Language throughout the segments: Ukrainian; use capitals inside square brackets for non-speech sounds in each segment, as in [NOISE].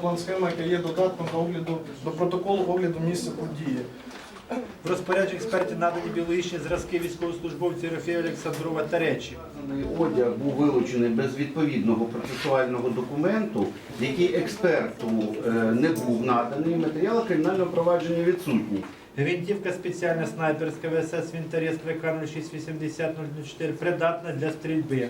План схема, яка є додатком до огляду до протоколу огляду місця події. В розпорядженні експертів надані біологічні зразки військовослужбовців Єрофея Олександрова та речі. Одяг був вилучений без відповідного процесуального документу, який експерту е, не був наданий. Матеріали кримінального провадження відсутні. Гвинтівка спеціальна снайперська ВСС Вінтерес ВК 068004 придатна для стрільби.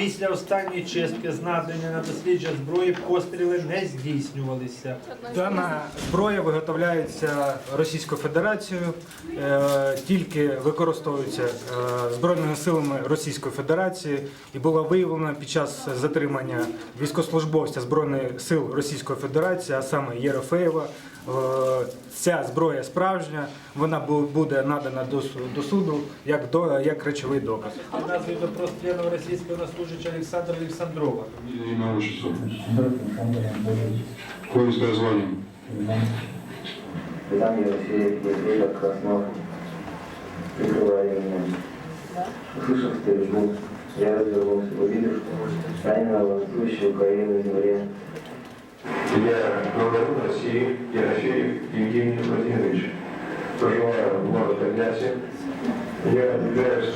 Після останньої чистки з на дослідження зброї постріли не здійснювалися. Дана зброя виготовляється Російською Федерацією, е, тільки використовується е, Збройними силами Російської Федерації і була виявлена під час затримання військовослужбовця Збройних сил Російської Федерації, а саме Єрофеєва. Е, Ця зброя справжня, вона бу- буде надана до су- до суду як до як речовий доказ. Під назвою до прострілу російського наслужича Олександра Олександрова. Фамилия, имя, отчество. Воинское звание. Там Елисеев, Ефрейтор, Краснов, прикрывали меня. Услышав стрельбу, я развернулся, увидел, что раненого военнослужащего Украины в земле. Я гражданин России Ерофеев Евгений Владимирович. Проживаю в городе. Я являюсь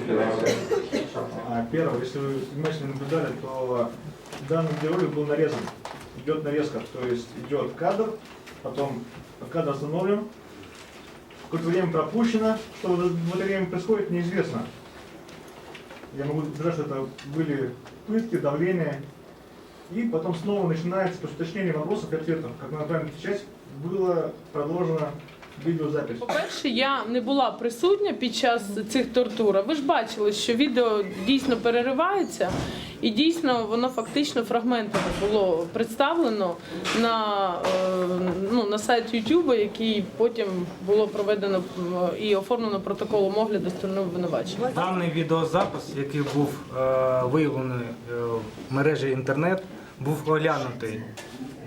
Федерации. А первое, если вы внимательно наблюдали, то данный видеоролик был нарезан. Идет нарезка, то есть идет кадр, потом кадр остановлен, какое-то время пропущено, что в это время происходит, неизвестно. Я могу сказать, что это были пытки, давление, и потом снова начинается после уточнения вопросов и ответов, как мы направим часть, была продолжена видеозапись. По-перше, я не була присутня під час цих тортур. Ви ж бачили, що відео дійсно переривається, і дійсно воно фактично фрагментами було представлено на, е, ну, на сайт YouTube, який потім було проведено е, і оформлено протоколом огляду стороною обвинувачення. Даний відеозапис, який був е, виявлений е, в мережі інтернет, був оглянутий.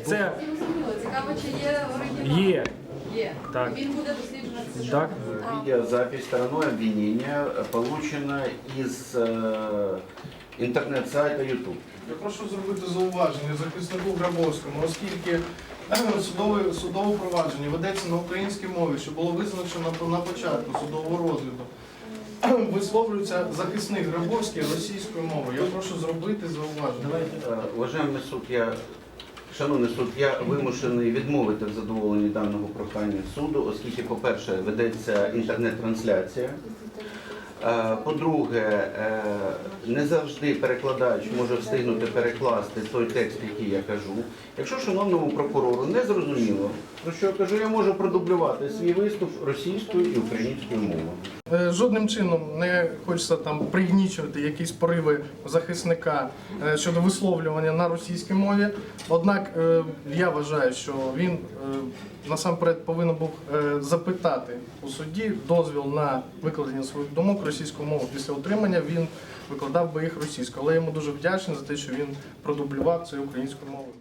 Це Зрозуміло, цікаво, чи є оригінал? є Є. Так. Він буде досліджений. так. Видеозапись стороной обвинения получена из э, интернет-сайта YouTube. Я прошу зробити зауваження захиснику Грабовському, оскільки судове, судове провадження ведеться на українській мові, що було визначено на початку судового розгляду. [CLEARS THROAT] Висловлюється захисник Грабовський російською мовою. Я прошу зробити зауваження. Е, суд, я шановний суд, я вимушений відмовити в задоволенні даного прохання суду, оскільки, по-перше, ведеться інтернет-трансляція. Е, По-друге, е, не завжди перекладач може встигнути перекласти той текст, який я кажу. Якщо шановному прокурору не зрозуміло, про що я кажу, я можу продублювати свій виступ російською і українською мовою. Е, Жодним чином не хочеться там пригнічувати якісь пориви захисника щодо висловлювання на російській мові. Однак я вважаю, що він насамперед повинен був запитати у суді дозвіл на викладення своїх думок російською мову Після отримання він викладав би їх російською. Але я йому дуже вдячний за те, що він продублював це українською мовою.